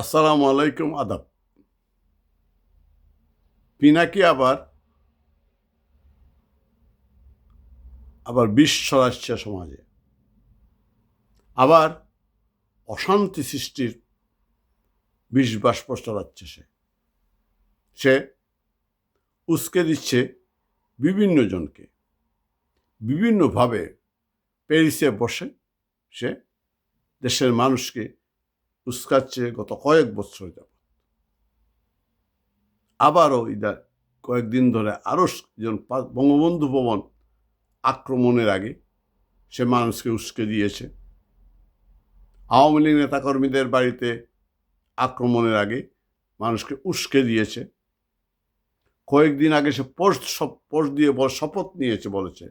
আসসালামু আলাইকুম, আদাব। পিনাকি আবার আবার বিষ ছড়াচ্ছে সমাজে। আবার অশান্তি সৃষ্টির বিষ বাষ্প ছড়াচ্ছে সে। সে উস্কে দিচ্ছে বিভিন্ন জনকে। বিভিন্নভাবে প্যারিসে বসে সে দেশের মানুষকে উস্কাচ্ছে গত কয়েক বছর যাব আবারও ইদার কয়েকদিন ধরে আরও যেন বঙ্গবন্ধু ভবন আক্রমণের আগে সে মানুষকে উস্কে দিয়েছে। আওয়ামী লীগ নেতাকর্মীদের বাড়িতে আক্রমণের আগে মানুষকে উস্কে দিয়েছে। কয়েকদিন আগে সে পোস্ট পোস্ট দিয়ে শপথ নিয়েছে বলেছে,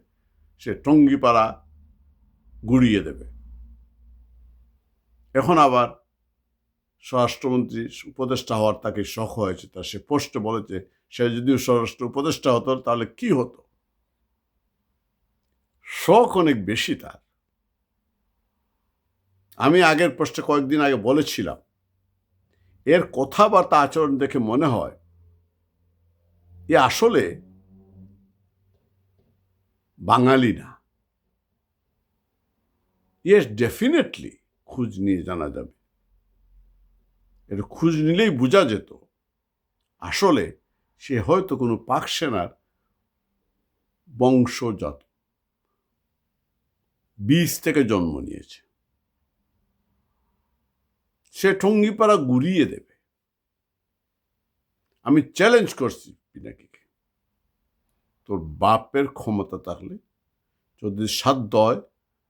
সে টঙ্গিপাড়া গুড়িয়ে দেবে। এখন আবার স্বরাষ্ট্রমন্ত্রী উপদেষ্টা হওয়ার তাকে শখ হয়েছে। তা সে পোস্টে বলেছে সে যদি স্বরাষ্ট্র উপদেষ্টা হতো, তাহলে কি হতো? শখ অনেক বেশি তার। আমি আগের পোস্টে কয়েকদিন আগে বলেছিলাম, এর কথাবার্তা আচরণ দেখে মনে হয়, এ আসলে বাঙালি না। ইয়েস ডেফিনেটলি খোঁজ নিয়ে জানা যাবে। এটা খোঁজ নিলেই বোঝা যেত। আসলে সে হয়তো কোনো পাক সেনার বংশজাত। বীজ থেকে জন্ম নিয়েছে। সে টঙ্গিপাড়া গুড়িয়ে দেবে। আমি চ্যালেঞ্জ করছি পিনাকিকে। তোর বাপের ক্ষমতা থাকলে যদি সাধ্য হয়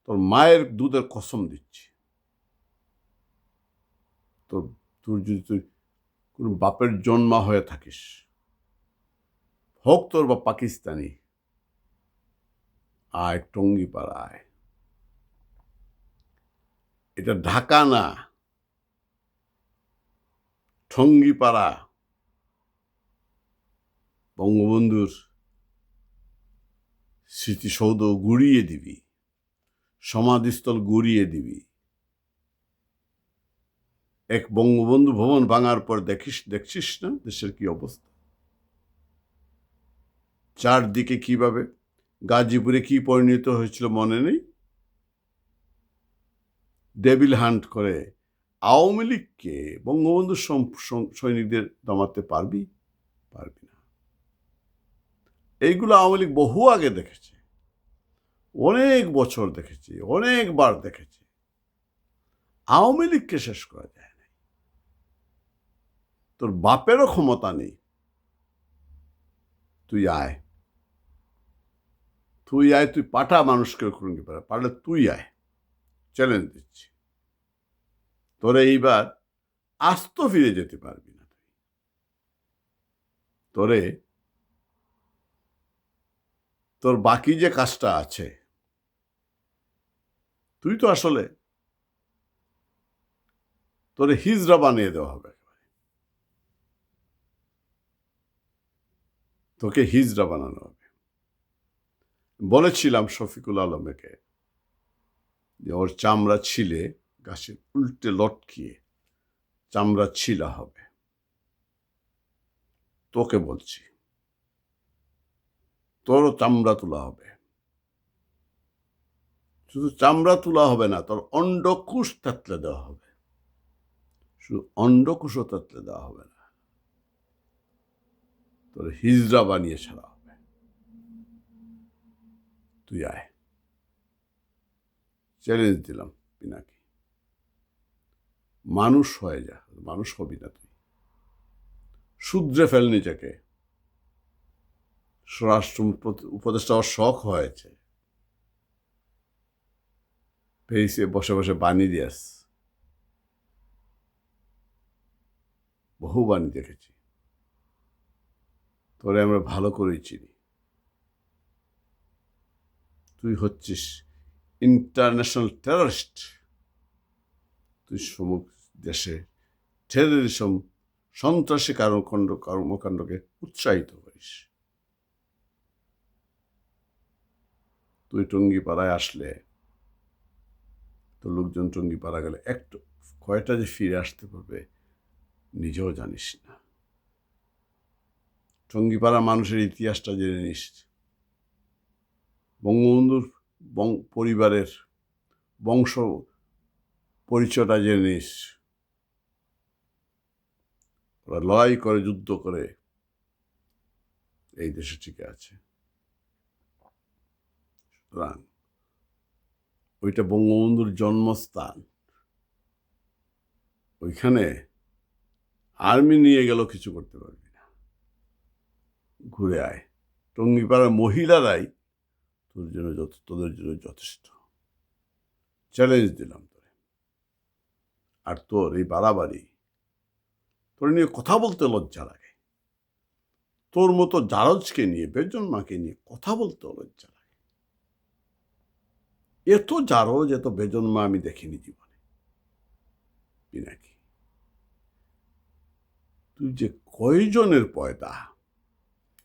তোর মায়ের দুধের কসম দিচ্ছি। তোর তোর যদি তুই কোনো বাপের জন্মা হয়ে থাকিস, হোক তোর বা পাকিস্তানি, আয় টঙ্গিপাড়া আয় এটা ঢাকা না ঠঙ্গিপাড়া বঙ্গবন্ধুর স্মৃতিসৌধ গুড়িয়ে দিবি, সমাধিস্থল গুড়িয়ে দিবি। এক বঙ্গবন্ধু ভবন ভাঙার পর দেখিস, দেখছিস না দেশের কি অবস্থা? চারদিকে কীভাবে? গাজীপুরে কি পরিণত হয়েছিল মনে নেই? ডেভিল হান্ট করে, আওয়ামী লীগকে বঙ্গবন্ধু সৈনিকদের দমাতে পারবি? পারবি না। এইগুলো আওয়ামী লীগ বহু আগে দেখেছে। অনেক বছর দেখেছি, অনেকবার দেখেছি। আওয়ামী লীগকে শেষ করা যায় তোর বাপেরও ক্ষমতা নেই। তুই আয়। তুই আয়, তুই পাঠা মানুষকে করুঙ্গি পারে পারলে তুই আয়। চ্যালেঞ্জ দিচ্ছি। তোরে এইবার আস্ত ফিরে যেতে পারবি না তুই। তোরে তোর বাকি যে কাজটা আছে, তুই তো আসলে তোরে হিজড়া বানিয়ে দেওয়া হবে। তোকে হিজড়া বানানো হবে। বলেছিলাম শফিকুল আলমকে যে ওর চামড়া ছিলে গাছের উল্টে লটকিয়ে চামড়া ছিলা হবে। তোকে বলছি, তোরও চামড়া তোলা হবে। শুধু চামড়া তোলা হবে না, তোর অন্ডকুশ তাতলে দেওয়া হবে। শুধু অন্ডকুশও তাতলে দেওয়া হবে না। তোর হিজড়া বানিয়ে ছাড়া হবে। তুই আয়। চ্যালেঞ্জ দিলাম পিনাকি। মানুষ হয়ে যা, মানুষ হবি না তুই। শুদ্রে ফেল নিজেকে। স্বরাষ্ট্র উপ- উপদেষ্টা শখ হয়েছে। প্যারিসে বসে বসে বাণী দিয়াস। বহু বাণী দেখেছি। তোরে আমরা ভালো করেই চিনি। তুই হচ্ছিস ইন্টারন্যাশনাল টেররিস্ট তুই সমুখ দেশে টেররিজম সন্ত্রাসী কর্মকাণ্ড, কর্মকাণ্ডকে উৎসাহিত করিস। তুই টঙ্গিপাড়ায় আসলে তো লোকজন টঙ্গিপাড়া গেলে একটু কয়টা যে ফিরে আসতে পারবে নিজেও জানিস না। টঙ্গিপাড়া মানুষের ইতিহাসটা জেনে নিস। বঙ্গবন্ধুর বং- পরিবারের বংশ পরিচয়টা জেনে নিস। ওরা লড়াই করে, যুদ্ধ করে এই দেশে টিকে আছে। সুতরাং ওইটা বঙ্গবন্ধুর জন্মস্থান। ওইখানে আর্মি নিয়ে গেল কিছু করতে পারবি। ঘুরে আয়। টঙ্গিপাড়ার মহিলারাই তোর জন্য যত, তোদের জন্য যথেষ্ট। চ্যালেঞ্জ দিলাম তোরে। আর তোর এই বাড়াবাড়ি, তোর নিয়ে কথা বলতে লজ্জা লাগে। তোর মতো জারজকে নিয়ে, বেজন মাকে নিয়ে কথা বলতে লজ্জা লাগে। এত জারজ এত বেজন মা আমি দেখিনি জীবনে। পিনাকি তুই যে কয়জনের পয়দা?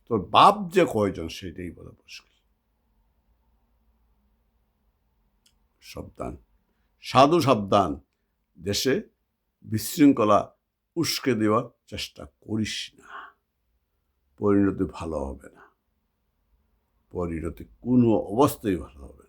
তোর বাপ যে কয়জন সেটাই বলে মুশকিল। সাবধান। সাধু সাবধান। দেশে বিশৃঙ্খলা উস্কে দেওয়ার চেষ্টা করিস না। পরিণতি ভালো হবে না। পরিণতি কোনো অবস্থায় ভালো হবে